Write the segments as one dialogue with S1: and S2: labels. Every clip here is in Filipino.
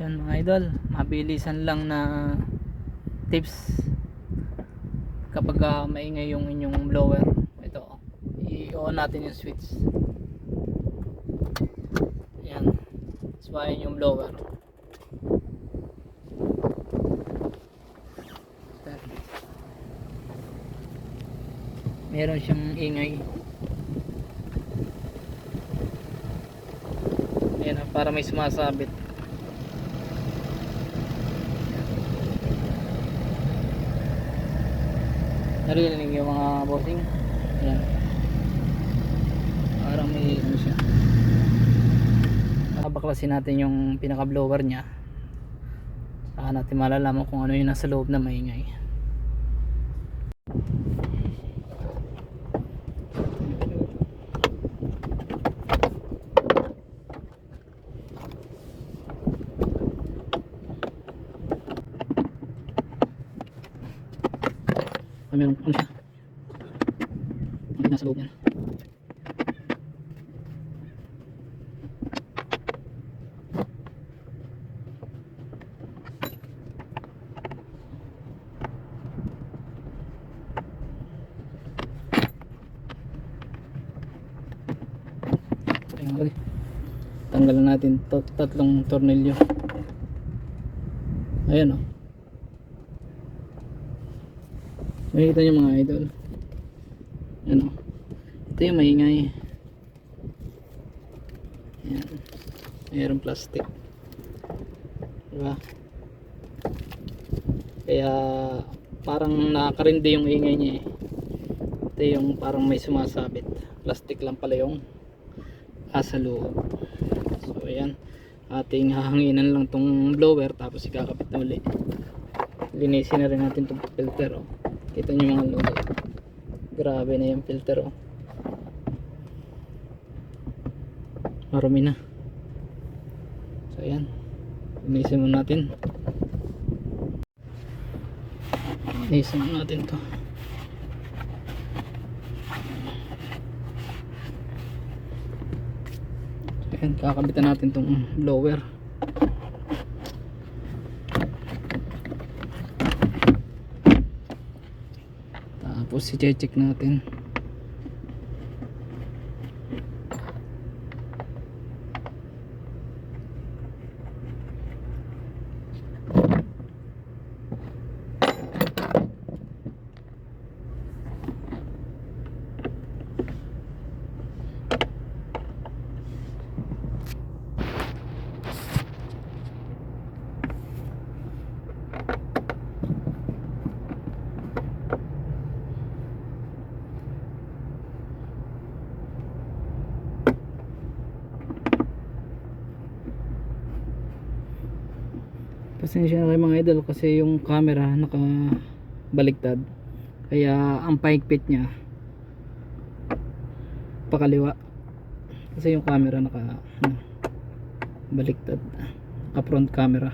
S1: Ayan mga idol, mabilisan lang na tips kapag ah, maingay yung inyong blower. Ito, i-on natin yung switch. Ayan, swayin yung blower. Meron siyang ingay. Ayan, para may sumasabit. Narinig yung mga bossing. Ayan. Parang may ano siya. Baklasin natin yung pinaka blower niya. Saka natin malalaman kung ano yung nasa loob na maingay. Ah, meron ano siya. Nasa loob lagi. Tanggalan natin tatlong tornilyo. Ayan oh. Nakikita nyo mga idol. Ano? Ito yung maingay. Ayan. Mayroong plastic. Diba? Kaya parang nakakarindi yung ingay niya eh. Ito yung parang may sumasabit. Plastic lang pala yung asa loob. So ayan. Ating hahanginan lang tong blower tapos ikakapit na uli. Linisin na rin natin tong filter oh. Kita nyo mga logo. Grabe na yung filter oh. Marumi na. So ayan. Linisin mo natin. Linisin mo natin to. Ayan, kakabitan natin tong blower. Tapos i-check natin. Pasensya na kayo mga idol kasi yung camera naka baliktad. Kaya ang paikpit niya pakaliwa. Kasi yung camera naka ano, baliktad. Naka front camera.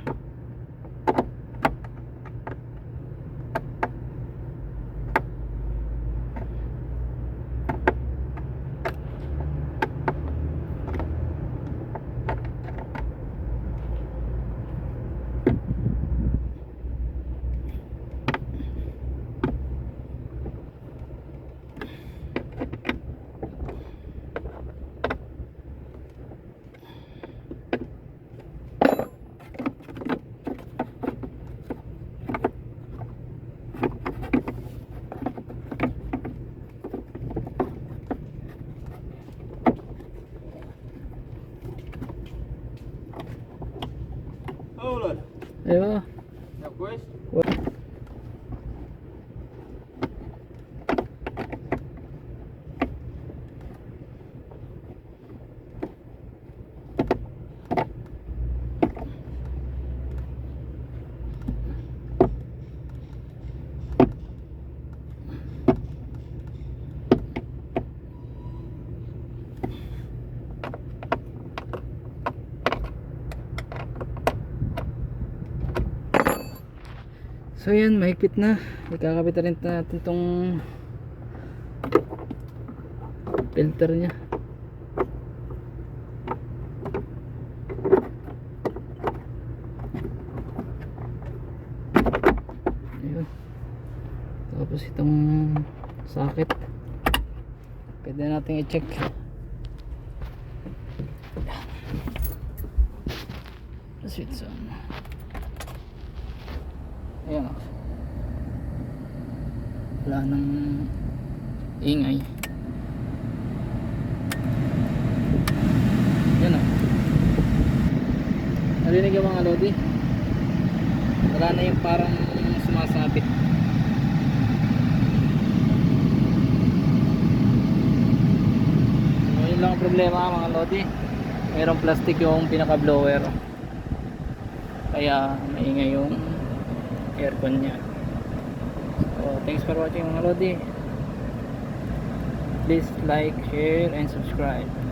S1: So yan, mahigpit na. Ikakabit rin natin tong filter niya. Ayun. Tapos itong socket. Pwede natin i-check. Switch on ayan. O wala nang ingay. Yan o narinig yung mga lodi? Wala na yung parang sumasabit So, yun lang ang problema mga lodi. Mayroong plastic yung pinaka blower kaya maingay yung aircon niya. So thanks for watching mga lodi. Please like, share and subscribe